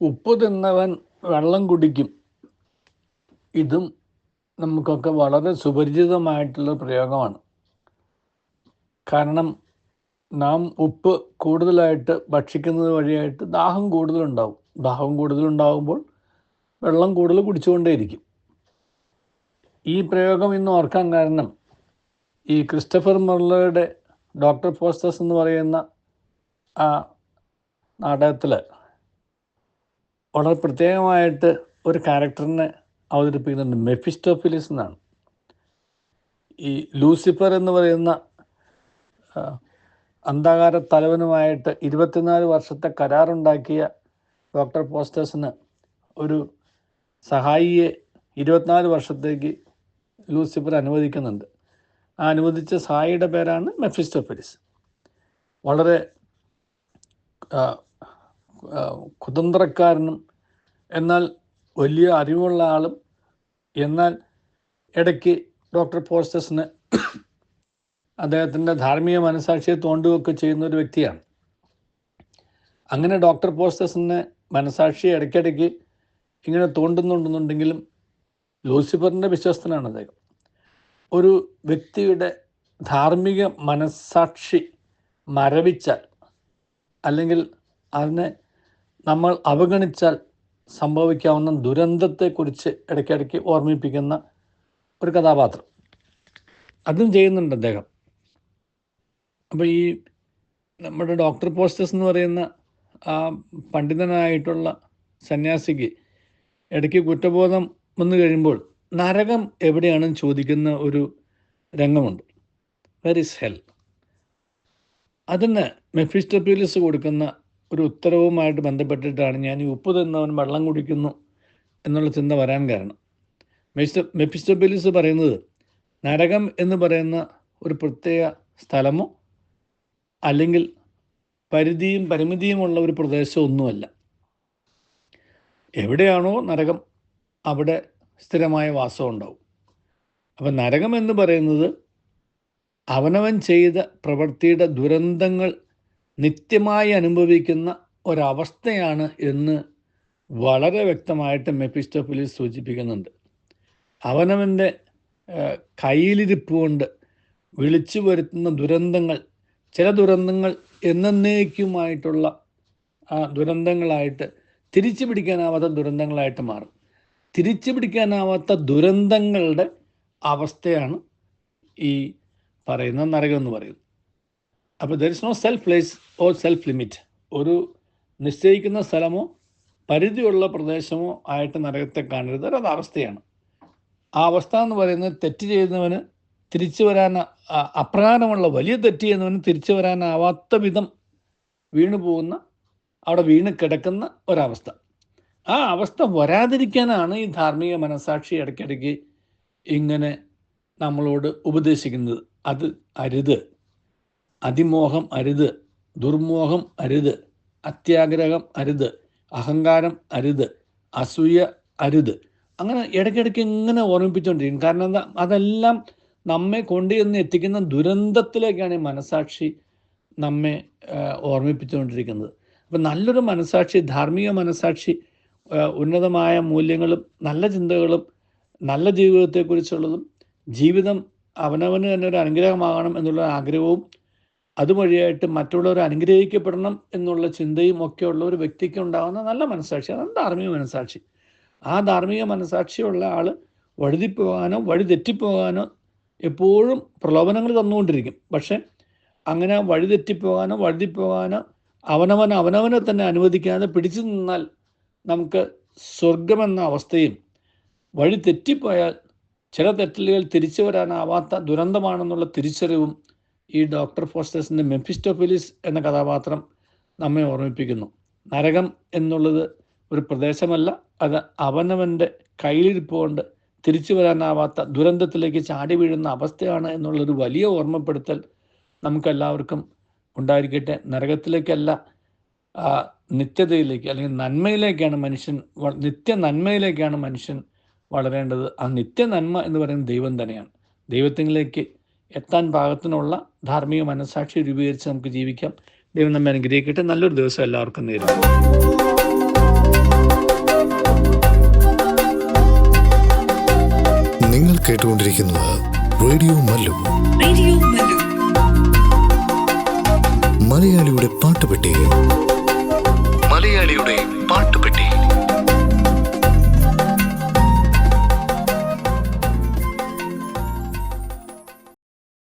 ഉപ്പ് തിന്നവൻ വെള്ളം കുടിക്കും. ഇതും നമുക്കൊക്കെ വളരെ സുപരിചിതമായിട്ടുള്ള പ്രയോഗമാണ്. കാരണം നാം ഉപ്പ് കൂടുതലായിട്ട് ഭക്ഷിക്കുന്നത് വഴിയായിട്ട് ദാഹം കൂടുതലുണ്ടാവും. ദാഹം കൂടുതലുണ്ടാകുമ്പോൾ വെള്ളം കൂടുതൽ കുടിച്ചുകൊണ്ടേയിരിക്കും. ഈ പ്രയോഗം ഇന്ന് ഓർക്കാൻ കാരണം ഈ ക്രിസ്റ്റഫർ മുർലയുടെ ഡോക്ടർ ഫോസ്റ്റസ് എന്ന് പറയുന്ന ആ നാടകത്തിൽ വളരെ പ്രത്യേകമായിട്ട് ഒരു ക്യാരക്ടറിനെ അവതരിപ്പിക്കുന്നുണ്ട് മെഫിസ്റ്റോഫിലിസ് എന്നാണ്. ഈ ലൂസിഫർ എന്ന് പറയുന്ന അന്ധകാര തലവനുമായിട്ട് ഇരുപത്തിനാല് വർഷത്തെ കരാറുണ്ടാക്കിയ ഡോക്ടർ പോസ്റ്റേഴ്സിന് ഒരു സഹായിയെ ഇരുപത്തിനാല് വർഷത്തേക്ക് ലൂസിഫർ അനുവദിക്കുന്നുണ്ട്. ആ അനുവദിച്ച സഹായിയുടെ പേരാണ് മെഫിസ്റ്റോഫിലിസ്. വളരെ കുതന്ത്രക്കാരനും എന്നാൽ വലിയ അറിവുള്ള ആളും എന്നാൽ ഇടയ്ക്ക് ഡോക്ടർ പോസ്റ്റസിന് അദ്ദേഹത്തിന്റെ ധാർമ്മിക മനസാക്ഷിയെ തോണ്ടുകയൊക്കെ ചെയ്യുന്ന ഒരു വ്യക്തിയാണ്. അങ്ങനെ ഡോക്ടർ പോസ്റ്റസിന് മനസാക്ഷിയെ ഇടയ്ക്കിടയ്ക്ക് ഇങ്ങനെ തോണ്ടുന്നുണ്ടെന്നുണ്ടെങ്കിലും ലൂസിഫറിന്റെ വിശ്വസ്തനാണ് അദ്ദേഹം. ഒരു വ്യക്തിയുടെ ധാർമ്മിക മനസാക്ഷി മരവിച്ചാൽ അല്ലെങ്കിൽ അതിനെ നമ്മൾ അവഗണിച്ചാൽ സംഭവിക്കാവുന്ന ദുരന്തത്തെക്കുറിച്ച് ഇടയ്ക്കിടയ്ക്ക് ഓർമ്മിപ്പിക്കുന്ന ഒരു കഥാപാത്രം. അതും ചെയ്യുന്നുണ്ട് അദ്ദേഹം. അപ്പോൾ ഈ നമ്മുടെ ഡോക്ടർ പോസ്റ്റസ് എന്ന് പറയുന്ന ആ പണ്ഡിതനായിട്ടുള്ള സന്യാസിക്ക് ഇടയ്ക്ക് കുറ്റബോധം വന്നു കഴിയുമ്പോൾ നരകം എവിടെയാണെന്ന് ചോദിക്കുന്ന ഒരു രംഗമുണ്ട്. വെർ ഇസ് ഹെൽ അതിന് മെഫിസ്റ്റോപ്യൂലിസ് കൊടുക്കുന്ന ഒരു ഉത്തരവുമായിട്ട് ബന്ധപ്പെട്ടിട്ടാണ് ഞാൻ ഈ ഉപ്പ് തിന്നവൻ വെള്ളം കുടിക്കുന്നു എന്നുള്ള ചിന്ത വരാൻ കാരണം. മെഫിസ്റ്റോ മെഫിസ്റ്റബിലിസ് പറയുന്നത് നരകം എന്ന് പറയുന്ന ഒരു പ്രത്യേക സ്ഥലമോ അല്ലെങ്കിൽ പരിധിയും പരിമിതിയുമുള്ള ഒരു പ്രദേശമൊന്നുമല്ല എവിടെയാണോ നരകം അവിടെ സ്ഥിരമായ വാസം ഉണ്ടാവും. അപ്പം നരകം എന്ന് പറയുന്നത് അവനവൻ ചെയ്ത പ്രവൃത്തിയുടെ ദുരന്തങ്ങൾ നിത്യമായി അനുഭവിക്കുന്ന ഒരവസ്ഥയാണ് എന്ന് വളരെ വ്യക്തമായിട്ട് മെപ്പിസ്റ്റോഫിലിസ് സൂചിപ്പിക്കുന്നുണ്ട്. അവനവന്റെ കയ്യിലിരിപ്പ് കൊണ്ട് വിളിച്ചു വരുത്തുന്ന ദുരന്തങ്ങൾ ചില ദുരന്തങ്ങൾ എന്നേക്കുമായിട്ടുള്ള ദുരന്തങ്ങളായിട്ട് തിരിച്ചു പിടിക്കാനാവാത്ത ദുരന്തങ്ങളായിട്ട് മാറും. തിരിച്ചു പിടിക്കാനാവാത്ത ദുരന്തങ്ങളുടെ അവസ്ഥയാണ് ഈ പറയുന്ന. നരകം എന്ന് പറയുന്നത് അപ്പോൾ there is no self place or self limit ഒരു നിശ്ചയിക്കുന്ന സ്ഥലമോ പരിധിയുള്ള പ്രദേശമോ ആയിട്ട് നരകത്തെ കാണരുത്. അത് അവസ്ഥയാണ്. ആ അവസ്ഥ എന്ന് പറയുന്നത് തെറ്റ് ചെയ്യുന്നവന് തിരിച്ചു വരാൻ അപ്രകാരമുള്ള വലിയ തെറ്റ് ചെയ്യുന്നവന് തിരിച്ചു വരാനാവാത്ത വിധം വീണു പോകുന്ന അവിടെ വീണ് കിടക്കുന്ന ഒരവസ്ഥ. ആ അവസ്ഥ വരാതിരിക്കാനാണ് ഈ ധാർമ്മിക മനസാക്ഷി ഇടയ്ക്കിടയ്ക്ക് ഇങ്ങനെ നമ്മളോട് ഉപദേശിക്കുന്നത്. അത് അരുത്. അതിമോഹം അരുത് ദുർമോഹം അരുത് അത്യാഗ്രഹം അരുത് അഹങ്കാരം അരുത് അസൂയ അരുത്. അങ്ങനെ ഇടയ്ക്കിടയ്ക്ക് ഇങ്ങനെ ഓർമ്മിപ്പിച്ചുകൊണ്ടിരിക്കും കാരണം എന്താ? അതെല്ലാം നമ്മെ കൊണ്ടുചെന്ന് എത്തിക്കുന്ന ദുരന്തത്തിലേക്കാണ് ഈ മനസാക്ഷി നമ്മെ ഓർമ്മിപ്പിച്ചുകൊണ്ടിരിക്കുന്നത് അപ്പം നല്ലൊരു മനസാക്ഷി ധാർമ്മിക മനസാക്ഷി ഉന്നതമായ മൂല്യങ്ങളും നല്ല ചിന്തകളും നല്ല ജീവിതത്തെക്കുറിച്ചുള്ളതും ജീവിതം അവനവന് തന്നെ ഒരു അനുഗ്രഹമാകണം എന്നുള്ള ആഗ്രഹവും അതുവഴിയായിട്ട് മറ്റുള്ളവർ അനുഗ്രഹിക്കപ്പെടണം എന്നുള്ള ചിന്തയും ഒക്കെ ഉള്ള ഒരു വ്യക്തിക്ക് ഉണ്ടാകുന്ന നല്ല മനസാക്ഷി. അതാണ് ധാർമ്മിക മനസാക്ഷി. ആ ധാർമ്മിക മനസാക്ഷിയുള്ള ആൾ വഴുതിപ്പോകാനോ വഴിതെറ്റിപ്പോകാനോ എപ്പോഴും പ്രലോഭനങ്ങൾ തന്നുകൊണ്ടിരിക്കും. പക്ഷെ അങ്ങനെ വഴിതെറ്റിപ്പോകാനോ വഴുതിപ്പോകാനോ അവനവൻ അവനവനെ തന്നെ അനുവദിക്കാതെ പിടിച്ചു നിന്നാൽ നമുക്ക് സ്വർഗമെന്ന അവസ്ഥയും വഴി തെറ്റിപ്പോയാൽ ചില തെറ്റലുകൾ തിരിച്ചു വരാനാവാത്ത ദുരന്തമാണെന്നുള്ള തിരിച്ചറിവും ഈ ഡോക്ടർ ഫോസ്റ്റേഴ്സിന്റെ മെഫിസ്റ്റോഫിലിസ് എന്ന കഥാപാത്രം നമ്മെ ഓർമ്മിപ്പിക്കുന്നു. നരകം എന്നുള്ളത് ഒരു പ്രദേശമല്ല അത് അവനവന്റെ കയ്യിലിരിപ്പ് കൊണ്ട് തിരിച്ചു വരാനാവാത്ത ദുരന്തത്തിലേക്ക് ചാടി വീഴുന്ന അവസ്ഥയാണ് എന്നുള്ളൊരു വലിയ ഓർമ്മപ്പെടുത്തൽ നമുക്കെല്ലാവർക്കും ഉണ്ടായിരിക്കട്ടെ. നരകത്തിലേക്കല്ല നിത്യതയിലേക്ക് അല്ലെങ്കിൽ നന്മയിലേക്കാണ് മനുഷ്യൻ നിത്യ നന്മയിലേക്കാണ് മനുഷ്യൻ വളരേണ്ടത്. ആ നിത്യ നന്മ എന്ന് പറയുന്നത് ദൈവം തന്നെയാണ്. ദൈവത്തിലേക്ക് എത്താൻ പാകത്തിനുള്ള ധാർമ്മിക മനസാക്ഷി രൂപീകരിച്ച് നമുക്ക് ജീവിക്കാം. ദൈവം നമ്മെ അനുഗ്രഹിക്കട്ടെ. നല്ലൊരു ദിവസം എല്ലാവർക്കും നേരിടും നിങ്ങൾ കേട്ടുകൊണ്ടിരിക്കുന്നത് റേഡിയോ മല്ലു. മലയാളിയുടെ പാട്ടുപെട്ടി.